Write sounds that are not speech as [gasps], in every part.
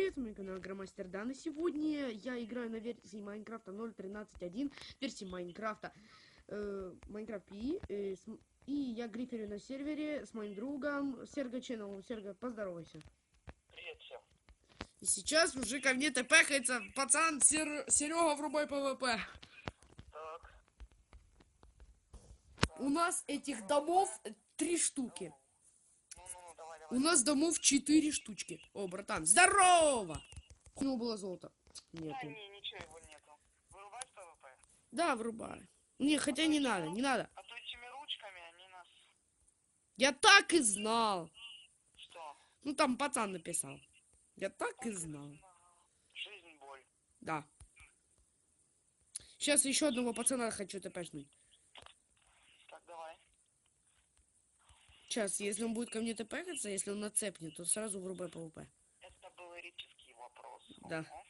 Привет, мой канал Громастер Дан. И сегодня я играю на версии Майнкрафта 0.13.1, версии Майнкрафта э, Майнкрафт Пи. э, с- и я гриферю на сервере с моим другом Серго Channel. Серго, поздоровайся. Привет всем. И сейчас уже ко мне тпхается пацан Сер... Серега врубай ПВП. Так, У нас этих домов три штуки. У нас домов четыре штучки. О, братан, здорово! У него было золото. Да, Нету. не, ничего его нету. Вырубать ПВП? Да, врубай. Не, хотя не надо, не надо. А то этими ручками они нас... Я так и знал. Что? Ну там пацан написал. Я так и знал. Жизнь, боль. Да. Сейчас еще одного пацана хочу тпшнуть. Так, давай. Сейчас, если он будет ко мне тпхаться, если он нацепнет, то сразу врубай ПВП. Это был эрический вопрос. Да. Ого.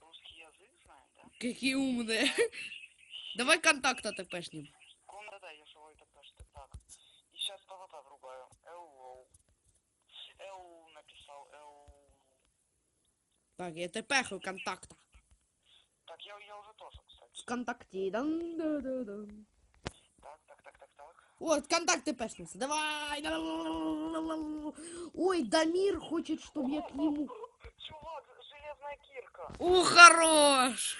Русский язык знаем, да? Какие умные. [laughs] Давай контакта тпшнем. Комната, да, я живой что так. И сейчас ПВП врубаю. Эу. Эу написал, эу. Так, я тпхаю контакта. Так, я, я уже тоже, кстати. Вконтакте. дан да да да Так, так, так, так, Вот, контакт тпшнулся. Давай. Ой, Дамир хочет, чтобы я к нему... Чувак, железная кирка. О, хорош!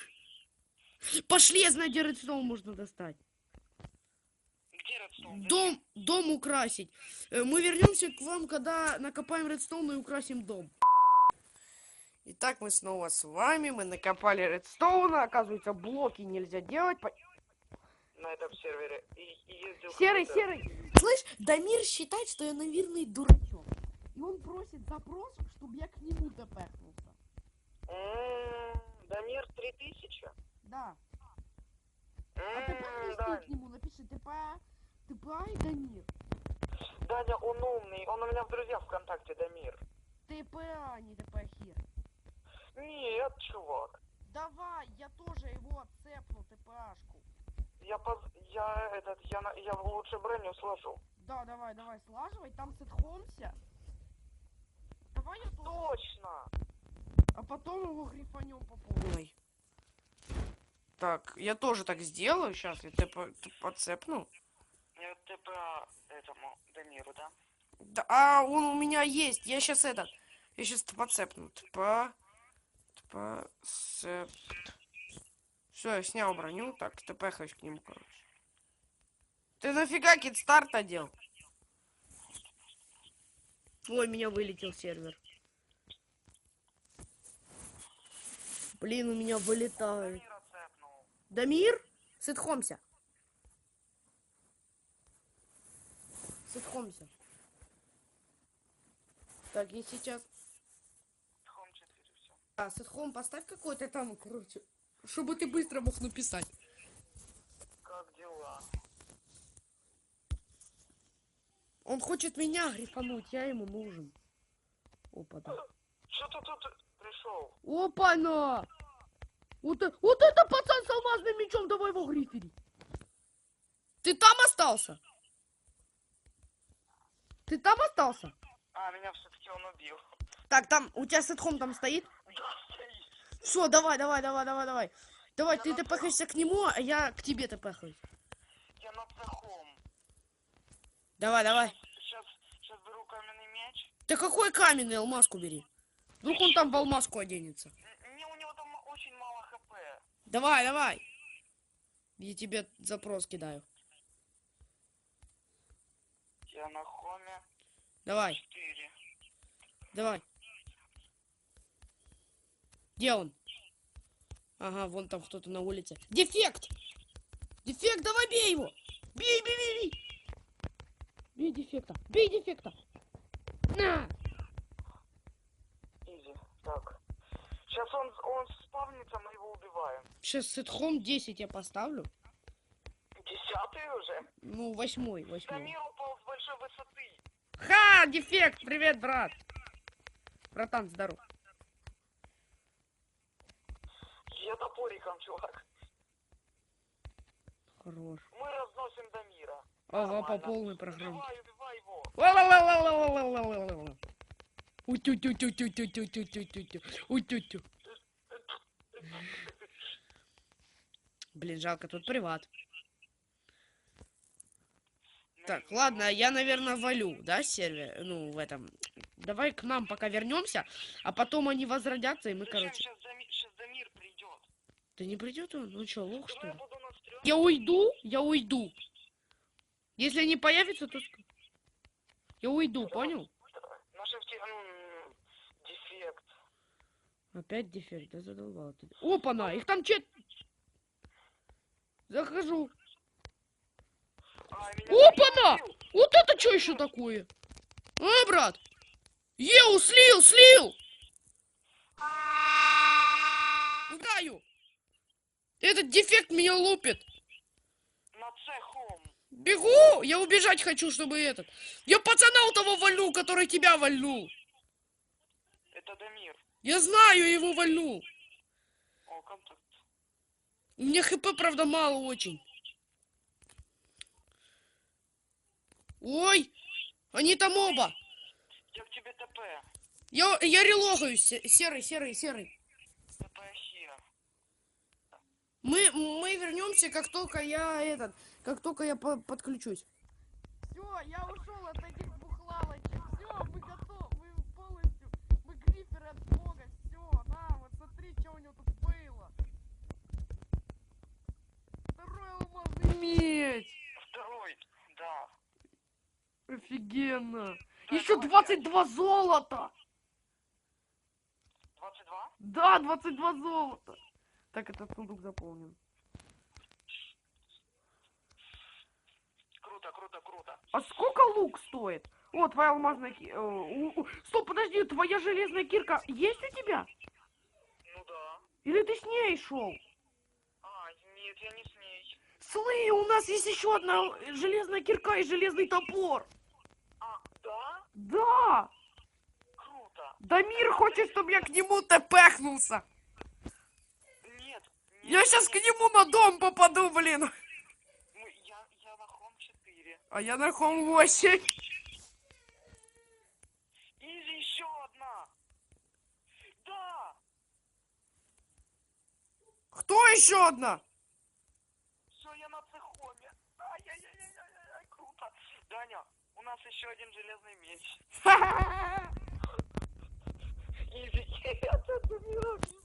Пошли, я знаю, где редстоун можно достать. Где редстоун? Дом, дом украсить. Э, Мы вернемся к вам, когда накопаем редстоун и украсим дом. Итак, мы снова с вами. Мы накопали редстоуна. Оказывается, блоки нельзя делать. На этом сервере и, и ездил... Серый, серый. Слышь, Дамир считает, что я, наверное, дурачок. И он просит запрос, чтобы я к нему допехнулся. М, Дамир 3000? Да. А ты М, похлести Дань, к нему, напиши ТП, ТП и Дамир. Даня, он умный, он у меня в друзьях ВКонтакте, Дамир. ТП, а не ТП хер. Нет, чувак. Давай, я тоже его отцепну, ТПшку. Я поз... я этот, я, на... я лучше броню сложу. Да, давай, давай, слаживай, там сетхомся. Давай я тоже. Точно! А потом его грифанем по полной. Так, я тоже так сделаю сейчас, я ТП подцепну. Я ТП этому Дамиру, да? Да, а он у меня есть, я сейчас этот, я сейчас подцепну. ТП, ТП, сеп. Все, я снял броню, так, ТП хочу к нему, короче. Ты нафига кит старт одел? Ой, меня вылетел сервер. Блин, у меня вылетает. Дамир? Сытхомся. Сытхомся. Так, я сейчас... Хом 4, все. А, сетхом поставь какой-то там, короче. Чтобы ты быстро мог написать. Как дела? Он хочет меня грифануть, я ему нужен. Опа, да. Что ты тут пришел? Опа-на! Вот, э- вот это пацан с алмазным мечом, давай его грифери. Ты там остался? Ты там остался? А, меня все-таки он убил. Так, там, у тебя сетхом там стоит? Да, стоит. Все, давай, давай, давай, давай, давай. Давай, Я ты тпхаешься к нему, а я к тебе тпхаюсь. Я на цехом. Давай, давай. Сейчас, сейчас беру каменный мяч. Да какой каменный алмазку бери? Вдруг он там в алмазку оденется. Не, у него там очень мало хп. Давай, давай. Я тебе запрос кидаю. Я на хоме Давай, 4. давай. Где он? Ага, вон там кто-то на улице. Дефект! Дефект, давай бей его! Бей, бей, бей, бей! Бей дефекта! Бей дефекта! На! Изи. Так. Сейчас он, он спавнится, мы его убиваем. Сейчас сетхом 10 я поставлю. Десятый уже? Ну, восьмой, восьмой. Дамир упал с большой высоты. Ха, дефект, привет, брат. Братан, здоров. Я топориком, чувак. Хорош. Мы разносим Дамира. Ага, по полной программе. Убивай, убивай его. Ла-ла-ла-ла-ла-ла-ла-ла-ла-ла. Утю-тю-тю-тю-тю-тю-тю-тю-тю. Утю-тю. Блин, жалко, тут приват. Так, ладно, я, наверное, валю, да, сервер? Ну, в этом. Давай к нам пока вернемся, а потом они возродятся, и мы, короче... Сейчас Дамир, сейчас Дамир придет. Да не придет он? Ну что, лох, что ли? Я уйду, я уйду. Если они появятся, то... Я уйду, понял? Дефект. Опять дефект, да задолбал ты. Опа-на, их там чет... Захожу. А, Опа-на! Вот это что еще такое? А, брат? Еу, слил, слил! Угаю! Этот дефект меня лупит. На цехом. Бегу! Я убежать хочу, чтобы этот... Я пацана у того вальнул, который тебя вальнул. Это Дамир. Я знаю, я его вальнул. О, контакт. У меня хп, правда, мало очень. Ой! Они там оба! Я к тебе ТП. Я, я релогаюсь. се- Серый, серый, серый. ТП хер. Мы, мы вернемся, как только я этот, как только я по- подключусь. Все, я ушел от этих бухлалочек. Все, мы готовы, мы полностью, мы гриферы от бога. Все, на, вот смотри, что у него тут было. Второй алмазный меч. Второй. Да. Офигенно. Да, Еще давай 22 золота. 22? Да, 22 золота. Так, этот сундук заполнен. Круто, круто, круто. А сколько лук стоит? О, твоя алмазная э, Стоп, подожди, твоя железная кирка есть у тебя? Ну да. Или ты с ней шел? А, нет, я не с ней. Слы, у нас есть еще одна э, железная кирка и железный топор. А, да? Да! Круто. Дамир хочет, чтобы я к нему тпхнулся. Я сейчас к нему на дом попаду, блин. Я, я на хом 4. А я на хом 8. Изи еще одна. Да. Кто еще одна? Все, я на цехоме. Ай-яй-яй-яй-яй, круто. Даня, у нас еще один железный меч. Изи, это Дамира Ай-яй-яй-яй,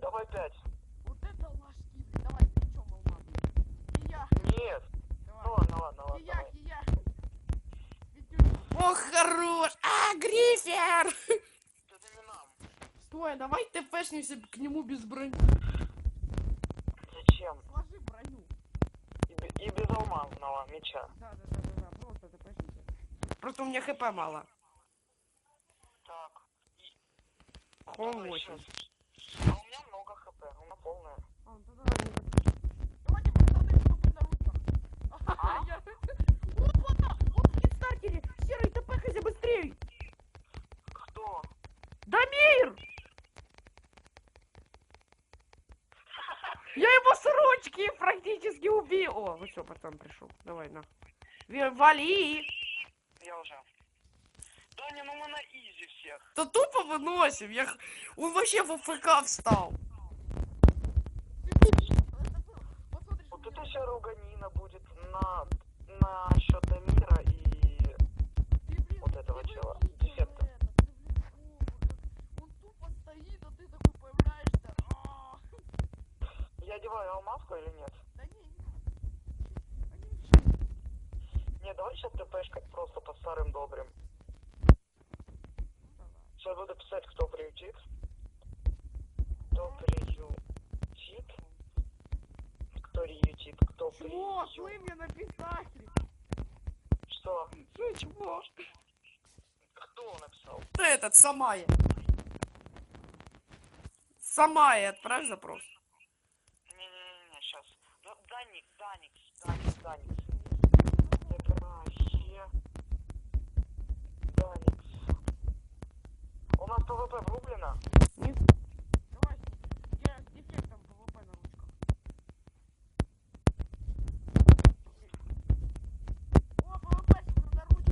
давай пять. Вот это ложки. Давай, причем алмазный. Кия, Нет. Ну давай. ладно, ладно, ладно. Кия, давай. кия. Ох, хорош! А, Грифер! Стой, давай тпшнемся к нему без брони. Зачем? Сложи броню. И, и без алмазного меча. Да, да, да, да, да, просто тпшнимся. Просто у меня хп мало. Так. Хом давай 8. А у меня полная. А, ну на. А? Я- Опа-на! Он в кикстартере! Серый, тпхайся быстрей! Кто? Дамир! Я его с практически убил. О, ну все, пацан пришел. Давай, на. Вали! Я уже. Даня, ну мы на изи всех. Да тупо выносим. Я... Он вообще в АФК встал. тут руганина будет на, на счет Дамира и вот этого чела, десерта. Я одеваю алмазку или нет? Да Нет, Не давай сейчас ТПшка Слы мне написали. Что? Чмо? Кто написал? Да этот, Самая. Самая, отправь запрос. Не-не-не, сейчас. Ну, Даник, Даник, Даник, Даник. Вообще. Даник. У нас ПВП врублено. Нет. Давай, я с дефектом ПВП на ручках. О, ПВП на ручках.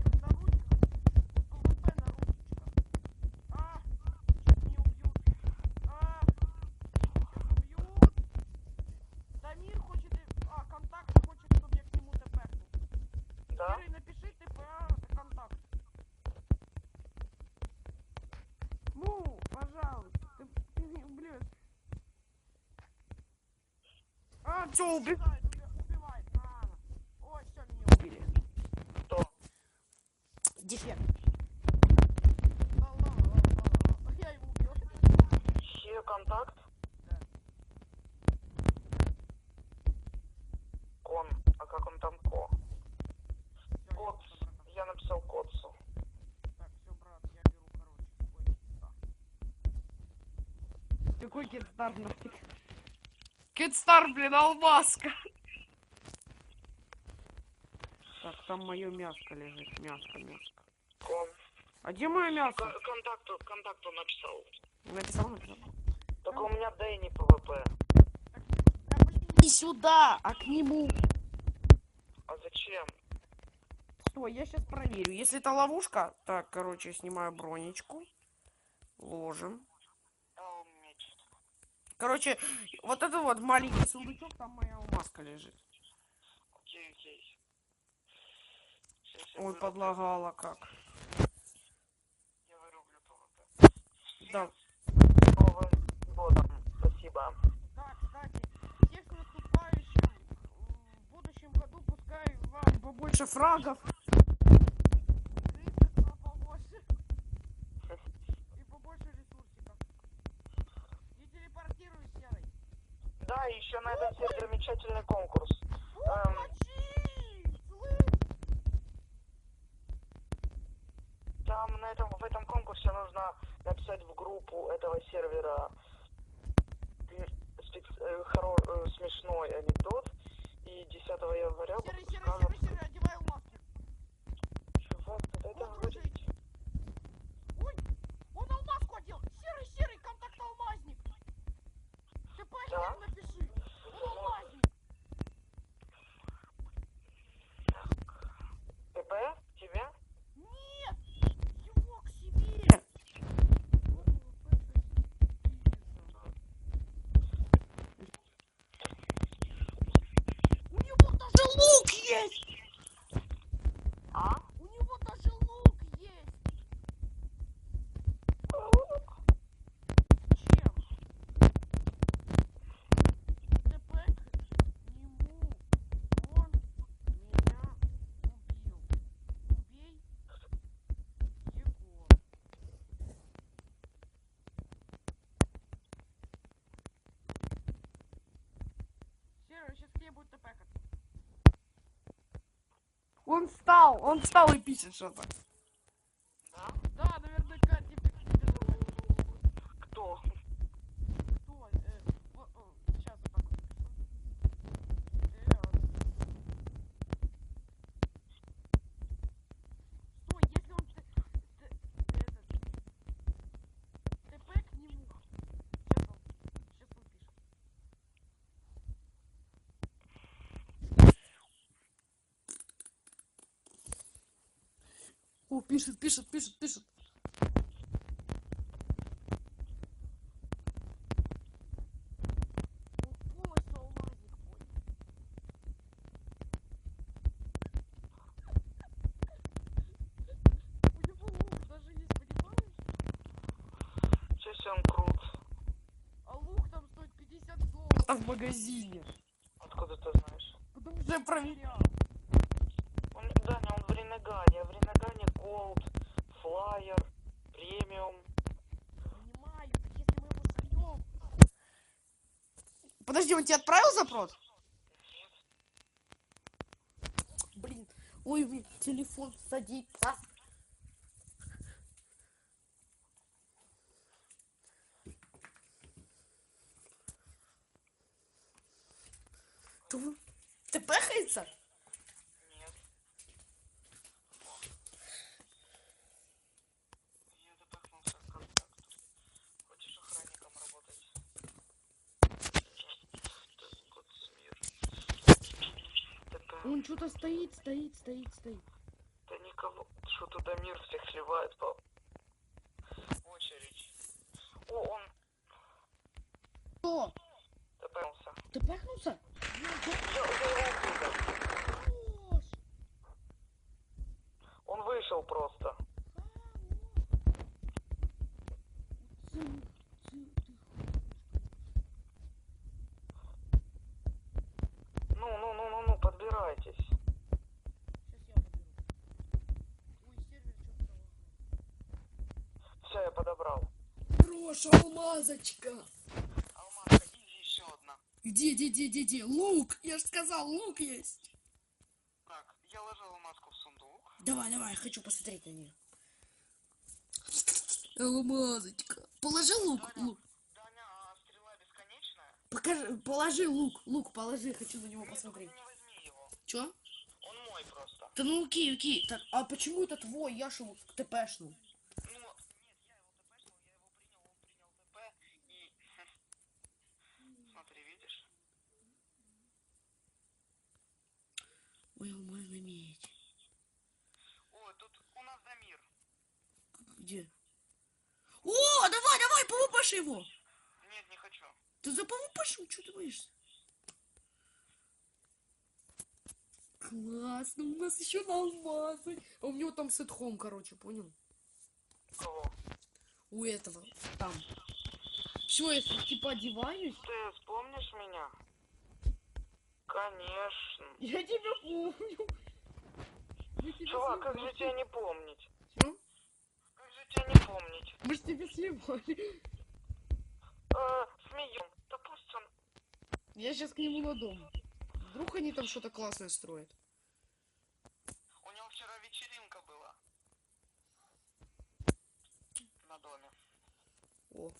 Все, убегает, убе- убивает. На. Ой, все, меня убили. Кто? Дефект. Я его убил. Контакт? Да. Кон. А как он там ко? Кот. Я написал котсу. Так, все, брат, я беру, короче. Какой китстар нафиг? Китстар, блин, алмазка. Так, там мое мяско лежит. Мяско, мяско. Кон. А где мое мясо? К- контакту, контакту написал. Написал, написал. Только у меня Дэнни ПВП. Да блин, не сюда, а к нему. А зачем? Стой, я сейчас проверю. Если это ловушка, так, короче, снимаю бронечку. Ложим. Короче, вот это вот маленький сундучок, там моя алмазка лежит. Окей, окей. Сейчас я Ой, вырублю- подлагала как. Я вырублю ПВП. Да. Годом. Спасибо. Да, кстати, всех наступающим. В будущем году пускай вам побольше фрагов. Крысов побольше. И побольше ресурсиков. И телепортируй серый. Да, и еще на этом сервере замечательный конкурс. Эм? Там на этом, в этом конкурсе нужно написать в группу этого сервера спец- э, хоро- э, смешной анекдот. И 10 января будут серый, сказаны... серый, серый, одевай маски. Чувак, ты дай Вот, договорить. дружище. Ой, он алмазку одел. Серый, серый, контакт алмазник. Ты по Да? напиши. Он алмазник. ТП? Тебе? Нет! Его к себе! У него даже лук есть! А? У него даже лук есть! Чем? ТП к нему. Он меня убил. Убей его. Серый, сейчас к тебе будет ТП Он встал, он встал и пишет что-то. Да? Да, наверняка тебе Кто? Кто? Э, вот, о, сейчас вот так вот напишу. Э, вот. Стой, если он т- т- этот, ТП к нему. Сейчас он, сейчас он пишет. О, пишет, пишет, пишет, пишет. Он полностью алмазник понял. У него лук даже есть, понимаешь? Честно, он крут. А лук там стоит 50 долларов. А в магазине. Откуда ты знаешь? Потому что я проверял. Он, Даня, он в Ренегане. В Ренегане Голд, Флайер, Премиум. Понимаю, если мы его сольем. Подожди, он тебе отправил запрос? Блин, ой, блин, телефон садится. Ты, ты пехается? Нет. Я допахнулся к контакту. Хочешь охранником работать? Год смир. Что-то стоит, стоит, стоит, стоит. Да никого. Что туда мир всех сливает по очередь. О, он Что? ТПнулся. Ты пехнулся? Я, я его убил. Хорош. Он вышел просто. Ты, ты, ты подобрал. Хорош, алмазочка. Алмазка, изи еще одна. Где, где, где, где, где? Лук! Я же сказал, лук есть. Так, я ложил алмазку в сундук. Давай, давай, я хочу посмотреть на нее. Алмазочка. Положи лук, лук. Даня, а стрела бесконечная? Покажи, положи лук, лук, положи, хочу на него посмотреть. Не возьми его. Чё? Он мой просто. Да ну окей, окей. Так, а почему это твой? Я его ТПшнул. Ну, нет, я его ТПшнул, я его принял, он принял ТП и... Смотри, видишь? Ой, алмазный меч. Ой, тут у нас Дамир. Где? О, давай, давай, ПВПш его! Нет, не хочу. Ты за ПВПш, что ты боишься? Классно, у нас еще на алмазы. А у него там сетхом, короче, понял? Кого? У этого, там. Все, я типа одеваюсь. Ты вспомнишь меня? Конечно. Я тебя помню. Чувак, как же тебя не помнить? Чё? Как же тебя не помнить? Мы ж тебя сливали. Э, смеем. Да пусть он... Я сейчас к нему на дом. Вдруг они там что-то классное строят. У него вчера вечеринка была. На доме. О,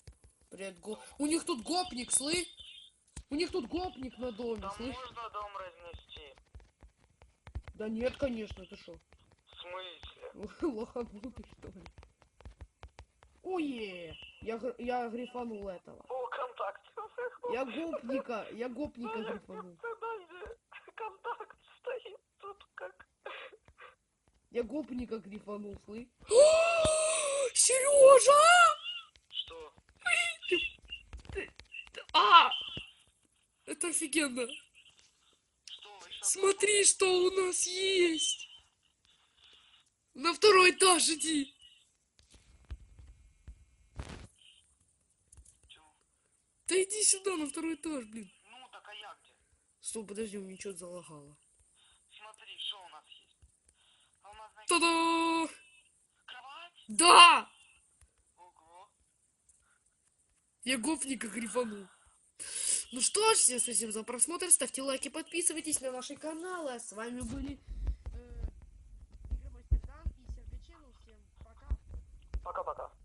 привет, го... У них тут гопник, слышь? У них тут гопник на доме, Там слышь? можно дом разнести? Да нет, конечно, ты что? В смысле? [laughs] Лоханутый, что ли? Ое! Я, гр- я грифанул этого. О, контакт. Я гопника, я гопника грифанул. Контакт стоит тут как... Я гопника грифанул, слышь? [gasps] Сережа! Что? А! Это офигенно! Что вы еще? Смотри, что у нас есть! На второй этаж иди! Да иди сюда, на второй этаж, блин. Ну, так а я где? Стоп, подожди, у меня что-то залагало. Смотри, что у нас есть? Алмазная Та-да! кровать? Да! Ого. Я гопника грифанул. Ну что ж, всем спасибо за просмотр. Ставьте лайки, подписывайтесь на наши каналы. А с вами были... э. Пока-пока.